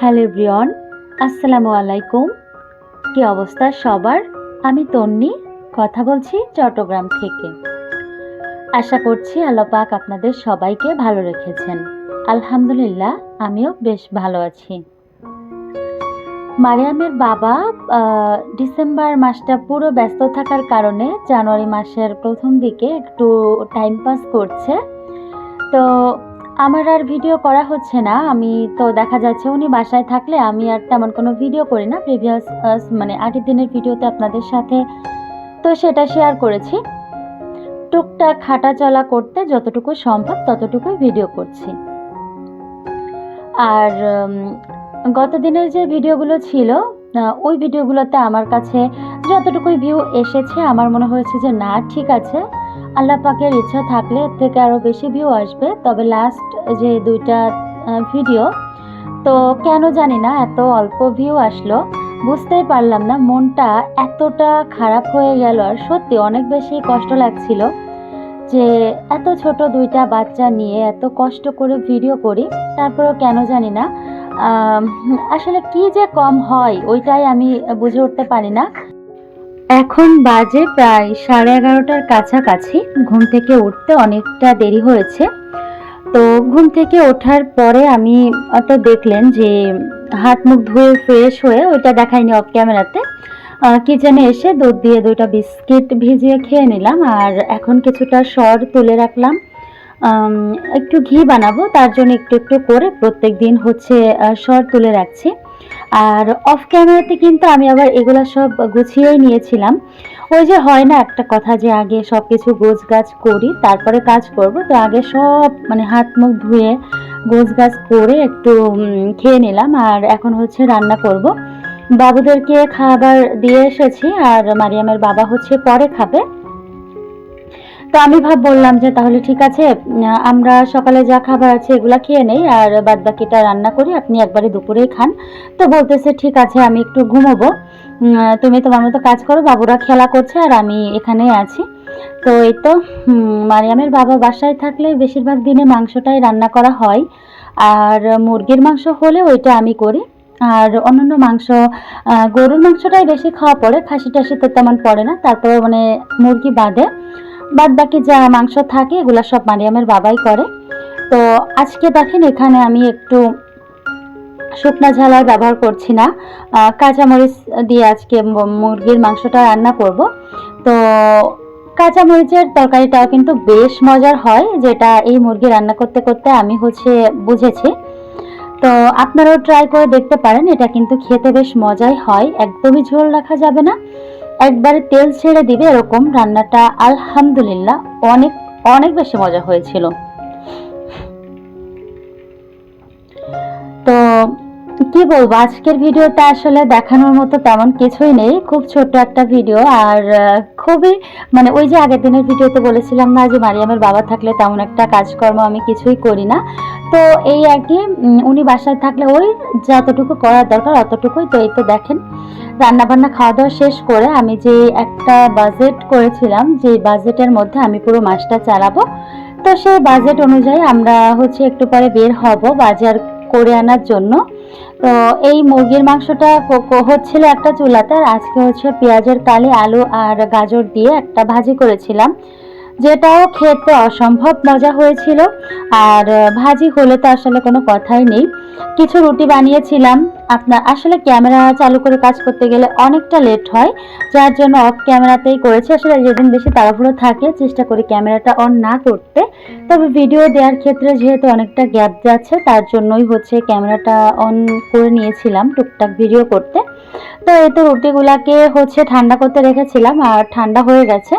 Hello Brian আসসালামু আলাইকুম। কি অবস্থা সবার? আমি তন্নি, কথা বলছি চট্টগ্রাম থেকে। আশা করছি আল্লাহ পাক আপনাদের সবাইকে ভালো রেখেছেন। আলহামদুলিল্লাহ, আমিও বেশ ভালো আছি। মারিয়ামের বাবা ডিসেম্বর মাসটা পুরো ব্যস্ত থাকার কারণে জানুয়ারি মাসের প্রথম দিকে একটু টাইম পাস করছে। তো আমার আর ভিডিও করা হচ্ছে না। আমি তো দেখা যাচ্ছে উনি বাসায় থাকলে আমি আর তেমন কোনো ভিডিও করি না। প্রিভিয়াস মানে আগের দিনের ভিডিওতে আপনাদের সাথে তো সেটা শেয়ার করেছি। টুকটাক হাঁটা চলা করতে যতটুকু সম্ভব ততটুকুই ভিডিও করছি। আর গত দিনের যে ভিডিওগুলো ছিল ওই ভিডিওগুলোতে আমার কাছে যতটুকুই ভিউ এসেছে, আমার মনে হয়েছে যে, না, ঠিক আছে। আল্লাহ পাকের ইচ্ছা থাকলে এর থেকে আরও বেশি ভিউ আসবে। তবে লাস্ট যে দুইটা ভিডিও তো কেন জানি না, এত অল্প ভিউ আসলো। বুঝতেই পারলাম না, মনটা এতটা খারাপ হয়ে গেল আর সত্যি অনেক বেশি কষ্ট লাগছিল যে এত ছোট দুইটা বাচ্চা নিয়ে এত কষ্ট করে ভিডিও করি, তারপরেও কেন জানি না। আসলে কি যে কম হয়, ওইটাই আমি বুঝে উঠতে পারি না। এখন বাজে প্রায় সাড়ে এগারোটার কাছাকাছি। ঘুম থেকে উঠতে অনেকটা দেরি হয়েছে। তো ঘুম থেকে ওঠার পরে আমি অত দেখলেন যে, হাত মুখ ধুয়ে ফ্রেশ হয়ে ওইটা দেখাইনি অফ ক্যামেরাতে কিচেনে এসে দুধ দিয়ে দুইটা বিস্কিট ভিজিয়ে খেয়ে নিলাম। আর এখন কিছুটা সর তুলে রাখলাম। একটু ঘি বানাবো, তার জন্য একটু একটু করে প্রত্যেক দিন হচ্ছে সর তুলে রাখছি। আর অফ ক্যামেরাতে কিন্তু আমি আবার এগুলো সব গুছিয়েই নিয়েছিলাম। ওই যে হয় না একটা কথা যে আগে সব কিছু গোছ গাছ করি, তারপরে কাজ করব, তো আগে সব মানে হাত মুখ ধুয়ে গোছ গাছ করে একটু খেয়ে নিলাম। আর এখন হচ্ছে রান্না করব। বাবুদেরকে খাবার দিয়ে এসেছি, আর মারিয়ামের বাবা হচ্ছে পরে খাবে। তো আমি ভাব বললাম যে তাহলে ঠিক আছে আমরা সকালে যা খাবার আছে এগুলা খেয়ে নেই, আর বাদ বাকিটা রান্না করি, আপনি একবারে দুপুরেই খান। তো বলতেছে, ঠিক আছে, আমি একটু ঘুমোবো। তুমি তোমার মতো কাজ করো, বাবুরা খেলা করছে, আর আমি এখানেই আছি। তো এই তো মারিয়ামের বাবা বাসায় থাকলে বেশিরভাগ দিনে মাংসটাই রান্না করা হয়, আর মুরগির মাংস হলে ওইটা আমি করি। আর অন্যান্য মাংস গরুর মাংসটাই বেশি খাওয়া পড়ে খাসি টাসি তো তেমন পড়ে না, তারপরে মানে মুরগি বাদে। বাদ বাকি যা মাংস থাকে, এগুলো সব মারিয়ামের বাবাই করে। তো আজকে দেখেন এখানে আমি একটু শুকনা ঝালার ব্যবহার করছি না। কাঁচামরিচ দিয়ে আজকে মুরগির মাংসটা রান্না করব। তো কাঁচামরিচের তরকারিটাও কিন্তু বেশ মজার হয়, যেটা এই মুরগি রান্না করতে করতে আমি হচ্ছে বুঝেছি। তো আপনারাও ট্রাই করে দেখতে পারেন, এটা কিন্তু খেতে বেশ মজাই হয়, একদমই ঝোল রাখা যাবে না। একবারে তেল ছেড়ে দিবে এরকম রান্নাটা আলহামদুলিল্লাহ অনেক অনেক বেশি মজা হয়েছিল। তো কি বলব, আজকের ভিডিওটা আসলে দেখানোর মতো তেমন কিছুই নেই, খুব ছোট্ট একটা ভিডিও। আর খুবই মানে ওই যে আগের দিনের ভিডিওতে বলেছিলাম না যে মারিয়ামের বাবা থাকলে তেমন একটা কাজকর্ম আমি কিছুই করি না। তো এই আর কি উনি বাসায় থাকলে ওই যতটুকু করার দরকার অতটুকুই। তো এই তো দেখেন রান্না বান্না খাওয়া দাওয়া শেষ করে আমি যে একটা বাজেট করেছিলাম যে বাজেটের মধ্যে আমি পুরো মাসটা চালাবো, তো সেই বাজেট অনুযায়ী আমরা হচ্ছে একটু পরে বের হব বাজার করে আনার জন্য। তো এই মুরগির মাংসটা হচ্ছিল একটা চুলাতে, আর আজকে হচ্ছে পেঁয়াজের কালি আলু আর গাজর দিয়ে একটা ভাজি করেছিলাম, যেটাও খেতে অসম্ভব মজা হয়েছিল, আর ভাজি হলে তো আসলে কোনো কথাই নেই। কিছু রুটি বানিয়েছিলাম আপনার আসলে ক্যামেরা চালু করে কাজ করতে গেলে অনেকটা লেট হয়, যার জন্য অফ ক্যামেরাতেই করেছি। আসলে যেদিন বেশি তাড়াহুড়ো থাকে চেষ্টা করি ক্যামেরাটা অন না করতে। তবে ভিডিও দেওয়ার ক্ষেত্রে যেহেতু অনেকটা গ্যাপ যাচ্ছে, তার জন্যই হচ্ছে ক্যামেরাটা অন করে নিয়েছিলাম টুকটাক ভিডিও করতে। তো এই তো রুটিগুলাকে হচ্ছে ঠান্ডা করতে রেখেছিলাম, আর ঠান্ডা হয়ে গেছে।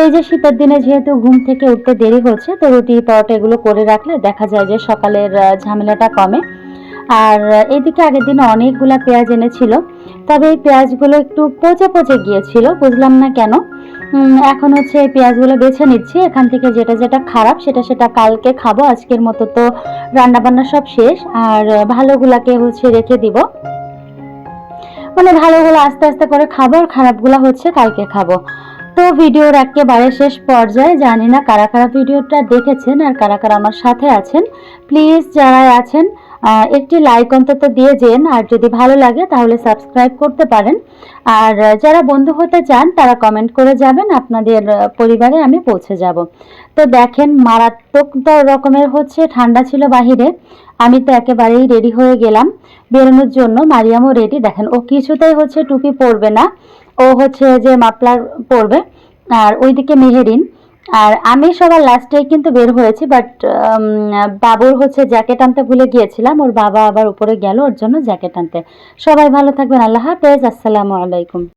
এই যে শীতের দিনে যেহেতু ঘুম থেকে উঠতে দেরি হচ্ছে, তো রুটি, পরোটা এগুলো করে রাখলে দেখা যায় যে সকালের ঝামেলাটা কমে। আর এদিকে আগের দিনে অনেকগুলা পেঁয়াজ এনেছিল, তবে এই পেঁয়াজগুলো একটু পচে পচে গিয়েছিল, বুঝলাম না কেন। এখন হচ্ছে এই পেঁয়াজগুলো বেছে নিচ্ছি, এখান থেকে যেটা যেটা খারাপ সেটা সেটা কালকে খাব, আজকের মতো তো রান্না বান্না সব শেষ, আর ভালোগুলাকে হচ্ছে রেখে দিব। মানে ভালোগুলো আস্তে আস্তে করে খাব, আর খারাপগুলো হচ্ছে কালকে খাব। তো ভিডিওর একেবারে শেষ পর্যায়ে, জানি না কারা কারা ভিডিওটা দেখেছেন আর কারা কারা আমার সাথে আছেন, প্লিজ যারা আছেন একটি লাইক অন্তত দিয়ে যেন, আর যদি ভালো লাগে তাহলে সাবস্ক্রাইব করতে পারেন। আর যারা বন্ধু হতে চান, তারা কমেন্ট করে যাবেন, আপনাদের পরিবারে আমি পৌঁছে যাব। তো দেখেন, মারাত্মক রকমের হচ্ছে, ঠান্ডা ছিল বাহিরে। আমি তো একেবারেই রেডি হয়ে গেলাম। বেরোনোর জন্য মারিয়ামও রেডি দেখেন, ও কিছুতেই হচ্ছে টুপি পরবে না। ও হচ্ছে যে মাপলার পরবে। আর ওইদিকে মেহেরিন। আর আমি সবার লাস্টে কিন্তু বের হয়েছি বাট বাবুর হচ্ছে জ্যাকেট আনতে ভুলে গিয়েছিলাম, ওর বাবা আবার উপরে গেল, ওর জন্য জ্যাকেট আনতে। সবাই ভালো থাকবেন, আল্লাহ হাফেজ, আসসালামু আলাইকুম।